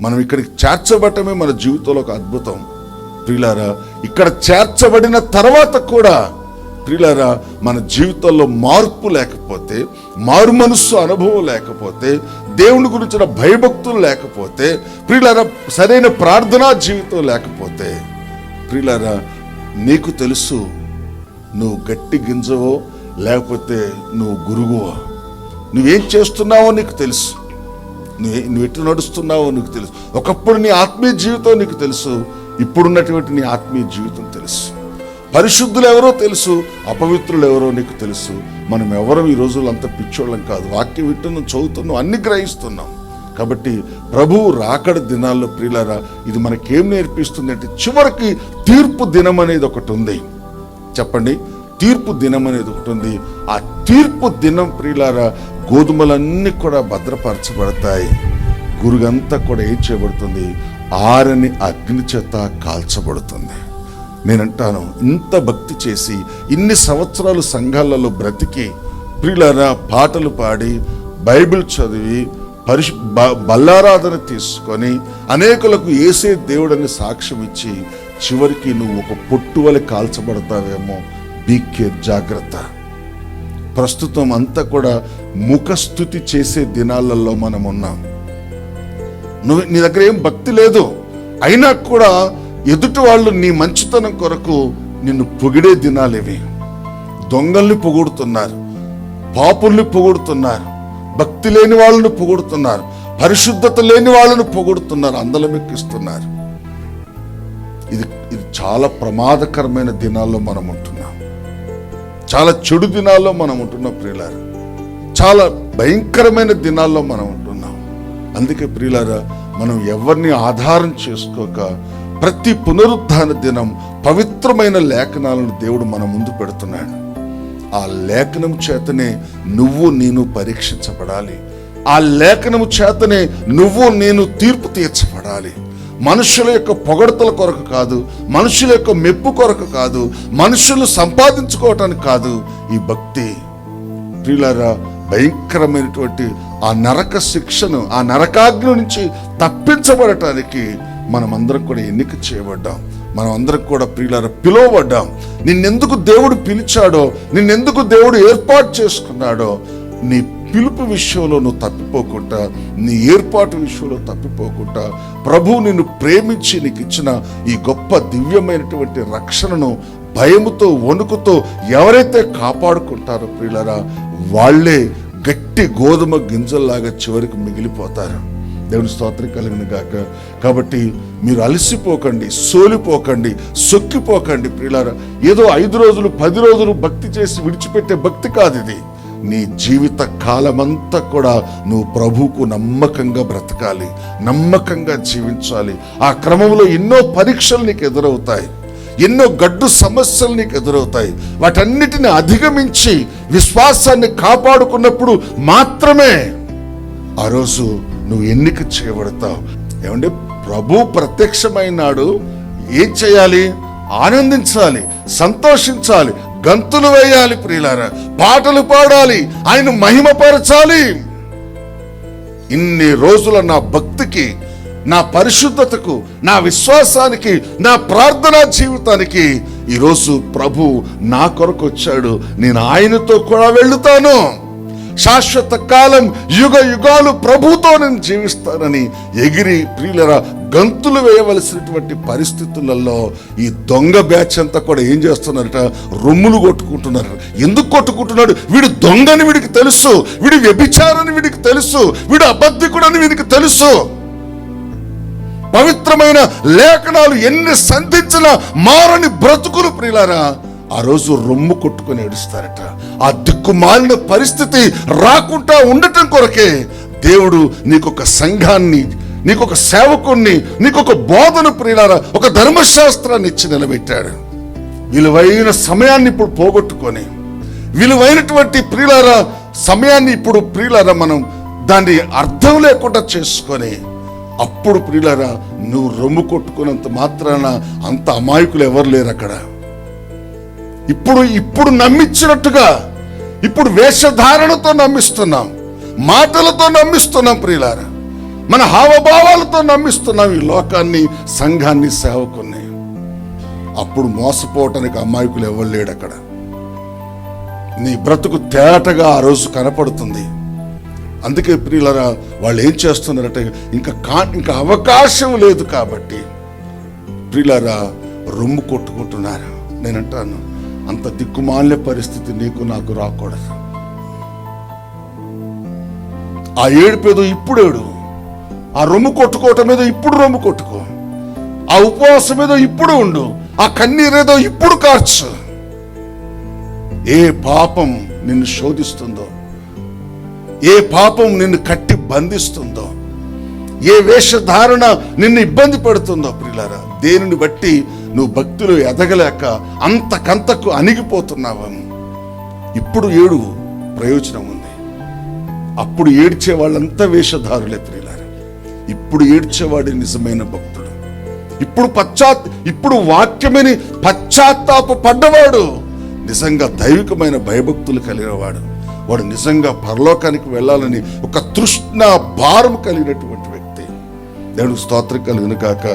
మనం ఇక్కడికి చేర్చబడటమే మన జీవితంలో ఒక అద్భుతం. ప్రియులారా ఇక్కడ చేర్చబడిన తర్వాత కూడా ప్రియులారా మన జీవితంలో మార్పు లేకపోతే మారు మనస్సు అనుభవం లేకపోతే దేవుని గురించిన భయభక్తులు లేకపోతే ప్రియులారా సరైన ప్రార్థనా జీవితం లేకపోతే ప్రియులారా నీకు తెలుసు నువ్వు గట్టి గింజవో లేకపోతే నువ్వు గురుగువో నువ్వేం చేస్తున్నావో నీకు తెలుసు. నువ్వు నువ్వు ఎటు నడుస్తున్నావో నీకు తెలుసు. ఒకప్పుడు నీ ఆత్మీయ జీవితం నీకు తెలుసు. ఇప్పుడున్నటువంటి నీ ఆత్మీయ జీవితం తెలుసు. పరిశుద్ధులు ఎవరో తెలుసు అపవిత్రులు ఎవరో నీకు తెలుసు. మనం ఎవరం ఈ రోజుల్లో అంత పిచ్చోళ్ళం కాదు. వాక్యం వింటున్నాం చదువుతున్నాం అన్ని గ్రహిస్తున్నాం. కాబట్టి ప్రభువు రాకడ దినాల్లో ప్రియులారా ఇది మనకేం నేర్పిస్తుంది అంటే చివరికి తీర్పు దినం అనేది ఒకటి ఉంది. చెప్పండి. తీర్పు దినం అనేది ఉంటుంది ఆ తీర్పు దినం ప్రియులారా గోధుమలన్నీ కూడా భద్రపరచబడతాయి. గురుగంతా కూడా ఏం చేయబడుతుంది? ఆరని అగ్ని చేత కాల్చబడుతుంది. నేనంటాను ఇంత భక్తి చేసి ఇన్ని సంవత్సరాలు సంఘాలలో బ్రతికి ప్రియులారా పాటలు పాడి బైబిల్ చదివి పరిశు బ- బల్లారాధన తీసుకొని అనేకులకు ఏసే దేవుడని సాక్ష్యం ఇచ్చి చివరికి నువ్వు ఒక పొట్టు వలె కాల్చబడతావేమో. బీకే జాగ్రత్త. ప్రస్తుతం అంతా కూడా ముఖస్థుతి చేసే దినాలలో మనం ఉన్నాం. నువ్వు నీ దగ్గర ఏం భక్తి లేదు. అయినా కూడా ఎదుటి వాళ్ళు నీ మంచితనం కొరకు నిన్ను పొగిడే దినాలేవి. దొంగల్ని పొగుడుతున్నారు పాపుల్ని పొగుడుతున్నారు భక్తి లేని వాళ్ళని పొగుడుతున్నారు పరిశుద్ధత లేని వాళ్ళని పొగుడుతున్నారు అందలమెక్కిస్తున్నారు. ఇది ఇది చాలా ప్రమాదకరమైన దినాల్లో మనం ఉంటున్నాం. చాలా చెడు దినాల్లో మనం ఉంటున్నాం ప్రియులారా. చాలా భయంకరమైన దినాల్లో మనం ఉంటున్నాం. అందుకే ప్రియులారా మనం ఎవరిని ఆధారం చేసుకోక ప్రతి పునరుద్ధాన దినం పవిత్రమైన లేఖనాలను దేవుడు మన ముందు పెడుతున్నాడు. ఆ లేఖనం చేతనే నువ్వు నేను పరీక్షించబడాలి. ఆ లేఖనము చేతనే నువ్వు నేను తీర్పు తీర్చబడాలి. మనుషుల యొక్క పొగడతల కొరకు కాదు మనుషుల యొక్క మెప్పు కొరకు కాదు మనుషులు సంపాదించుకోవటానికి కాదు ఈ భక్తి. ప్రియులారా భయంకరమైనటువంటి ఆ నరక శిక్షను ఆ నరకాగ్ని నుంచి తప్పించబడటానికి మనమందరం కూడా ఎన్నిక చేయబడ్డాం. మనం అందరం కూడా ప్రియులారా పిలువబడ్డాం. నిన్నెందుకు దేవుడు పిలిచాడో నిన్నెందుకు దేవుడు ఏర్పాటు చేసుకున్నాడో నీ పిలుపు విషయంలో నువ్వు తప్పిపోకుండా నీ ఏర్పాటు విషయంలో తప్పిపోకుండా ప్రభువు నిన్ను ప్రేమించి నీకు ఇచ్చిన ఈ గొప్ప దివ్యమైనటువంటి రక్షణను భయముతో వణుకుతో ఎవరైతే కాపాడుకుంటారో ప్రియులరా వాళ్ళే గట్టి గోధుమ గింజల్లాగా చివరికి మిగిలిపోతారు. దేవుని స్తోత్రం కలిగిన గాక. కాబట్టి మీరు అలసిపోకండి సోలిపోకండి సొక్కిపోకండి ప్రియులారా. ఏదో ఐదు రోజులు పది రోజులు భక్తి చేసి విడిచిపెట్టే భక్తి కాదు ఇది. నీ జీవిత కాలమంతా కూడా నువ్వు ప్రభువుకు నమ్మకంగా బ్రతకాలి నమ్మకంగా జీవించాలి. ఆ క్రమంలో ఎన్నో పరీక్షలు నీకు ఎదురవుతాయి ఎన్నో గడ్డు సమస్యలు నీకు ఎదురవుతాయి. వాటన్నిటిని అధిగమించి విశ్వాసాన్ని కాపాడుకున్నప్పుడు మాత్రమే ఆ రోజు నువ్వు ఎన్నిక చేయబడతావు. ఏమంటే ప్రభు ప్రత్యక్షమైనాడు. ఏం చేయాలి? ఆనందించాలి సంతోషించాలి. గంతులు వేయాలి ప్రియులారా పాటలు పాడాలి ఆయన మహిమపరచాలి. ఇన్ని రోజుల నా భక్తికి నా పరిశుద్ధతకు నా విశ్వాసానికి నా ప్రార్థనా జీవితానికి ఈరోజు ప్రభు నా కొరకు వచ్చాడు నేను ఆయనతో కూడా వెళ్తాను. శాశ్వత కాలం యుగ యుగాలు ప్రభుతో నేను జీవిస్తానని ఎగిరి ప్రియులరా గంతులు వేయవలసినటువంటి పరిస్థితులలో ఈ దొంగ బ్యాచ్ అంతా కూడా ఏం చేస్తున్నారట? రొమ్ములు కొట్టుకుంటున్నారు. ఎందుకు కొట్టుకుంటున్నాడు? వీడు దొంగని వీడికి తెలుసు వీడి వ్యభిచారని వీడికి తెలుసు వీడు అబద్ధికుడని వీడికి తెలుసు. పవిత్రమైన లేఖనాలు ఎన్ని సంధించినా మారని బ్రతుకులు ప్రియులారా ఆ రోజు రొమ్ము కొట్టుకొని ఏడుస్తారట. ఆ దిక్కుమాలిన పరిస్థితి రాకుండా ఉండటం కొరకే దేవుడు నీకొక సంఘాన్ని నీకొక సేవకుణ్ణి నీకొక బోధన ప్రియులారా ఒక ధర్మశాస్త్రాన్ని ఇచ్చి నిలబెట్టాడు. విలువైన సమయాన్ని ఇప్పుడు పోగొట్టుకొని విలువైనటువంటి ప్రియులారా సమయాన్ని ఇప్పుడు ప్రియులారా మనం దాన్ని అర్థం లేకుండా చేసుకొని అప్పుడు ప్రియులారా నువ్వు రొమ్ము కొట్టుకున్నంత మాత్రాన అంత అమాయకులు ఎవరు లేరు అక్కడ ఇప్పుడు ఇప్పుడు నమ్మించినట్టుగా ఇప్పుడు వేషధారణతో నమ్మిస్తున్నాం మాటలతో నమ్మిస్తున్నాం ప్రియులారా. మన హావభావాలతో నమ్మిస్తున్నాం ఈ లోకాన్ని సంఘాన్ని సేవకుని. అప్పుడు మోసపోవటానికి అమాయకులు ఎవరు లేడు అక్కడ. నీ బ్రతుకు తేటగా ఆ రోజు కనపడుతుంది. అందుకే ప్రియులరా వాళ్ళు ఏం చేస్తున్నారంటే ఇంకా కా ఇంకా అవకాశం లేదు కాబట్టి ప్రియులరా రొమ్ము కొట్టుకుంటున్నారు? నేనంటాను అంత దిక్కుమాలిన పరిస్థితి నీకు నాకు రాకూడదు. ఆ ఏడుపేదో ఇప్పుడు ఏడు. ఆ రొమ్ము కొట్టుకోవటం మీద ఇప్పుడు రొమ్ము కొట్టుకో. ఆ ఉపవాసం మీద ఇప్పుడు ఉండు. ఆ కన్నీరేదో ఇప్పుడు కార్చు. ఏ పాపం నిన్ను శోధిస్తుందో ఏ పాపం నిన్ను కట్టి బంధిస్తుందో ఏ వేషధారణ నిన్ను ఇబ్బంది పడుతుందో ప్రియులారా దేనిని బట్టి నువ్వు భక్తులు ఎదగలేక అంతకంతకు అణిగిపోతున్నావు ఇప్పుడు ఏడు ప్రయోజనం ఉంది. అప్పుడు ఏడ్చే వాళ్ళంతా వేషధారులే ప్రియులారు. ఇప్పుడు ఏడ్చేవాడు నిజమైన భక్తుడు. ఇప్పుడు పశ్చాత్ ఇప్పుడు వాక్యమని పశ్చాత్తాప పడ్డవాడు. నిజంగా దైవికమైన భయభక్తులు కలిగినవాడు. వాడు నిజంగా పరలోకానికి వెళ్ళాలని ఒక తృష్ణ భారం కలిగినటువంటి వ్యక్తి. దేవుడు స్తోత్రం కలిగిన కాక